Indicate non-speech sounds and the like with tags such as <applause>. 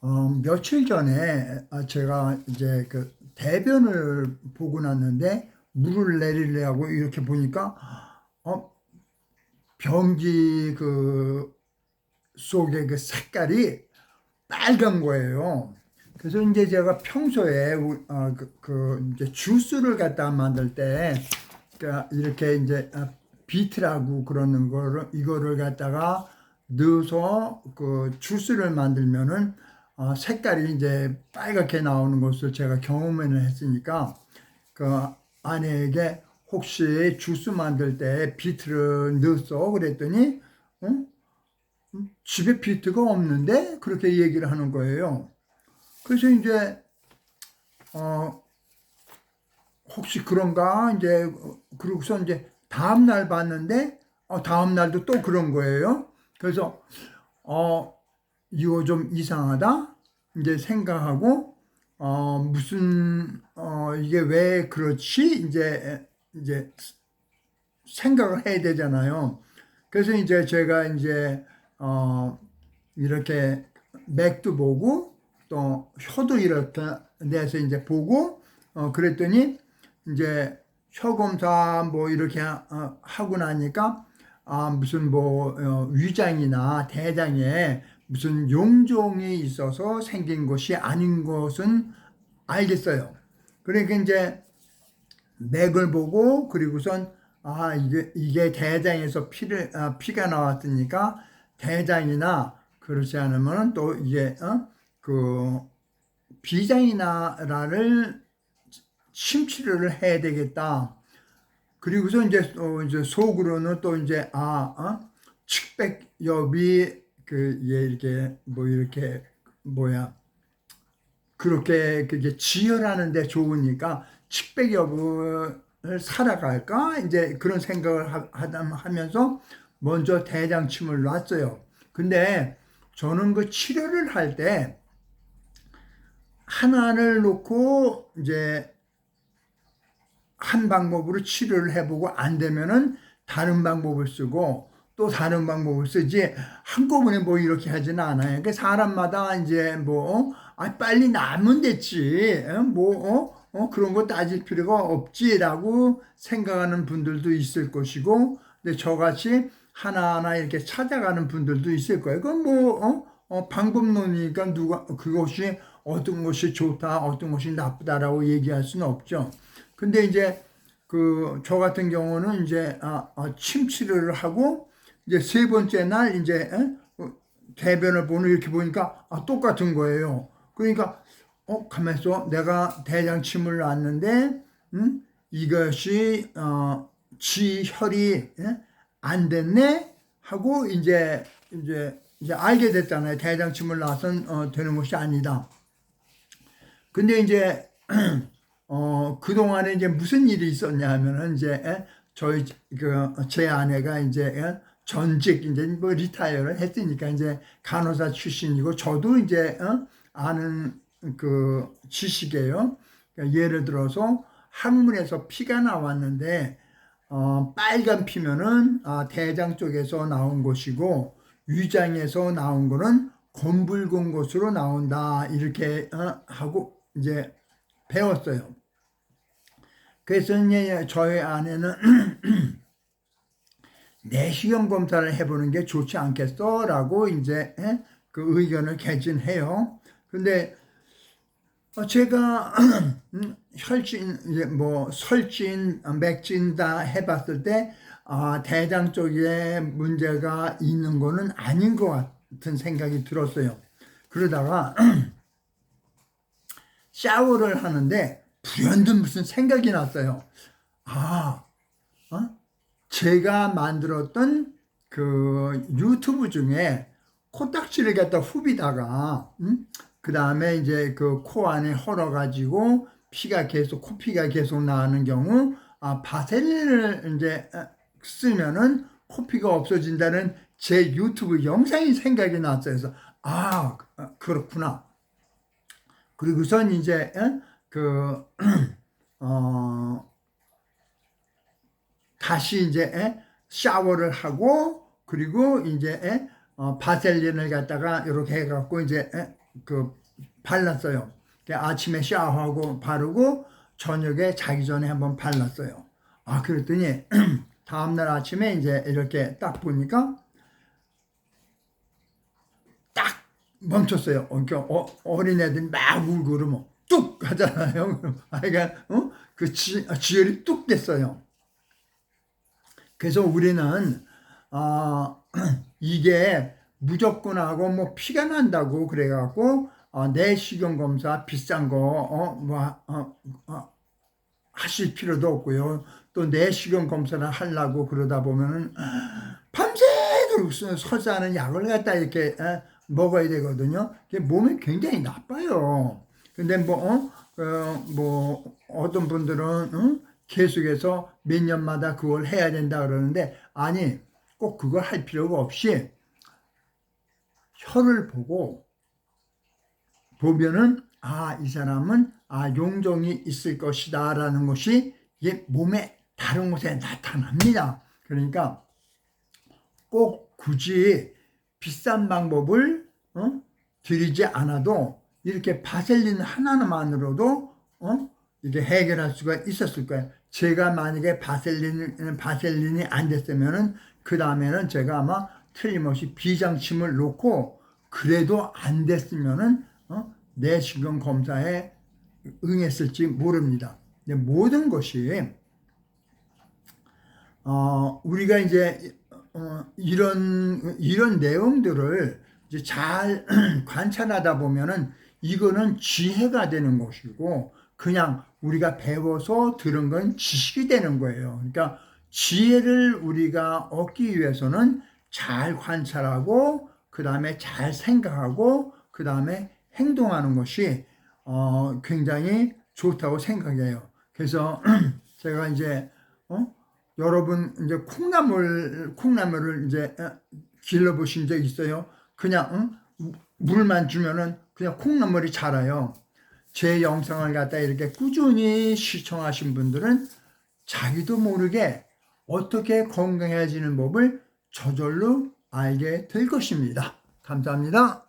어, 며칠 전에 아, 제가 이제 그 대변을 보고 났는데 물을 내리려고 이렇게 보니까 어, 변기 그 속에 그 색깔이 빨간 거예요. 그래서 이제 제가 평소에 우- 어, 그, 그 이제 주스를 갖다 만들 때 그러니까 이렇게 이제 아, 비트라고 그러는 거를 이거를 갖다가 넣어서 그 주스를 만들면은 어, 색깔이 이제 빨갛게 나오는 것을 제가 경험을 했으니까 그 아내에게 혹시 주스 만들 때 비트를 넣었어 그랬더니 응? 음, 집에 비트가 없는데 그렇게 얘기를 하는 거예요. 그래서 이제 어 혹시 그런가 이제 어, 그러고서 이제 다음 날 봤는데 어 다음 날도 또 그런 거예요. 그래서 어 이거 좀 이상하다 이제 생각하고 어 무슨 어 이게 왜 그렇지 이제 이제 생각을 해야 되잖아요. 그래서 이제 제가 이제 어 이렇게 맥도 보고 또 혀도 이렇게 내서 이제 보고 어 그랬더니 이제 혀 검사 뭐 이렇게 하- 하고 나니까 아 무슨 뭐 어, 위장이나 대장에 무슨 용종이 있어서 생긴 것이 아닌 것은 알겠어요. 그러니까 이제 맥을 보고 그리고선 아 이게 이게 대장에서 피를 아, 피가 나왔으니까 대장이나 그렇지 않으면 또 이게 어? 그 비장이나라를 침치료를 해야 되겠다. 그리고서 이제 또 이제 속으로는 또 이제 아 어? 측백엽이 그얘 이렇게 뭐 이렇게 뭐야 그렇게 그게 지혈하는데 좋으니까 측백엽을 살아갈까 이제 그런 생각을 하- 하면서 먼저 대장침을 놨어요. 근데 저는 그 치료를 할 때 하나를 놓고 이제 한 방법으로 치료를 해보고 안 되면은 다른 방법을 쓰고 또 다른 방법을 쓰지 한꺼번에 뭐 이렇게 하지는 않아요. 그 사람마다 이제 뭐, 어? 아, 빨리 나면 됐지. 어? 뭐, 어? 어? 그런 거 따질 필요가 없지라고 생각하는 분들도 있을 것이고, 근데 저같이 하나하나 이렇게 찾아가는 분들도 있을 거예요. 그건 뭐, 어? 어, 방법론이니까 누가, 그것이 어떤 것이 좋다, 어떤 것이 나쁘다라고 얘기할 수는 없죠. 근데 이제 그 저 같은 경우는 이제 아, 아, 침 치료를 하고 이제 세 번째 날 이제 에? 어, 대변을 보는 이렇게 보니까 아, 똑같은 거예요. 그러니까 어 가만 있어 내가 대장 침을 놨는데 음? 이것이 어, 지혈이 예? 안 됐네 하고 이제 이제 이제 알게 됐잖아요. 대장 침을 놔선 어, 되는 것이 아니다. 근데 이제 <clears throat> 어, 그동안에 이제 무슨 일이 있었냐 하면은 이제 에? 저희 그 제 아내가 이제 에? 전직 이제 뭐 리타이어를 했으니까 이제 간호사 출신이고 저도 이제 어? 아는 그 지식이에요. 그러니까 예를 들어서 항문에서 피가 나왔는데 어, 빨간 피면은 아, 대장 쪽에서 나온 것이고 위장에서 나온 거는 검붉은 것으로 나온다 이렇게 어, 하고 이제 배웠어요. 그래서 이제 저희 아내는 <clears throat> 내시경 검사를 해보는 게 좋지 않겠어라고 이제 예? 그 의견을 개진해요. 근데 어, 제가 <clears throat> 음, 혈진 이제 뭐 설진, 맥진 다 해봤을 때 아, 대장 쪽에 문제가 있는 거는 아닌 것 같은 생각이 들었어요. 그러다가 <clears throat> 샤워를 하는데 불현듯 무슨 생각이 났어요. 아, 어? 제가 만들었던 그 유튜브 중에 코딱지를 갖다 후비다가, 음? 그 다음에 이제 그 코 안에 헐어가지고 피가 계속, 코피가 계속 나는 경우, 아, 바셀린을 이제 아, 쓰면은 코피가 없어진다는 제 유튜브 영상이 생각이 났어요. 그래서, 아, 그렇구나. 그리고선 이제, 에? 그, <clears throat> 어, 다시 이제 에? 샤워를 하고 그리고 이제 에? 어, 바셀린을 갖다가 이렇게 해갖고 이제 에, 그 발랐어요. 그 아침에 샤워하고 바르고 저녁에 자기 전에 한번 발랐어요. 아 그랬더니 <clears throat> 다음날 아침에 이제 이렇게 딱 보니까 딱 멈췄어요. 어, 그러니까 어, 어린애들이 막 울고 그러면 뚝 하잖아요. <laughs> 아이가 어? 그 지, 지혈이 뚝 됐어요. 그래서 우리는 아 <clears throat> 이게 무조건 하고 뭐 피가 난다고 그래갖고 어, 내시경 검사 비싼 거어뭐 어, 어, 하실 필요도 없고요. 또 내시경 검사를 하려고 그러다 보면은 <clears throat> 밤새도록 설사하는 약을 갖다 이렇게 에, 먹어야 되거든요. 몸에 굉장히 나빠요. 근데 뭐, 어? 어, 뭐, 어떤 분들은, 어? 계속해서 몇 년마다 그걸 해야 된다 그러는데, 아니, 꼭 그걸 할 필요가 없이, 혀를 보고, 보면은, 아, 이 사람은, 아, 용종이 있을 것이다, 라는 것이, 이게 몸에 다른 곳에 나타납니다. 그러니까, 꼭 굳이 비싼 방법을, 어? 들이지 않아도, 이렇게 바셀린 하나만으로도 어? 이게 해결할 수가 있었을 거예요. 제가 만약에 바셀린 바셀린이 안 됐으면은 그 다음에는 제가 아마 틀림없이 비장침을 놓고 그래도 안 됐으면은 어? 내시경 검사에 응했을지 모릅니다. 모든 것이 어, 우리가 이제 어, 이런 이런 내용들을 이제 잘 <clears throat> 관찰하다 보면은 이거는 지혜가 되는 것이고 그냥 우리가 배워서 들은 건 지식이 되는 거예요. 그러니까 지혜를 우리가 얻기 위해서는 잘 관찰하고 그 다음에 잘 생각하고 그 다음에 행동하는 것이 어, 굉장히 좋다고 생각해요. 그래서 <clears throat> 제가 이제 어? 여러분 이제 콩나물 콩나물을 이제 어, 길러 보신 적 있어요? 그냥 응? 물만 주면은 그냥 콩나물이 자라요. 제 영상을 갖다 이렇게 꾸준히 시청하신 분들은 자기도 모르게 어떻게 건강해지는 법을 저절로 알게 될 것입니다. 감사합니다.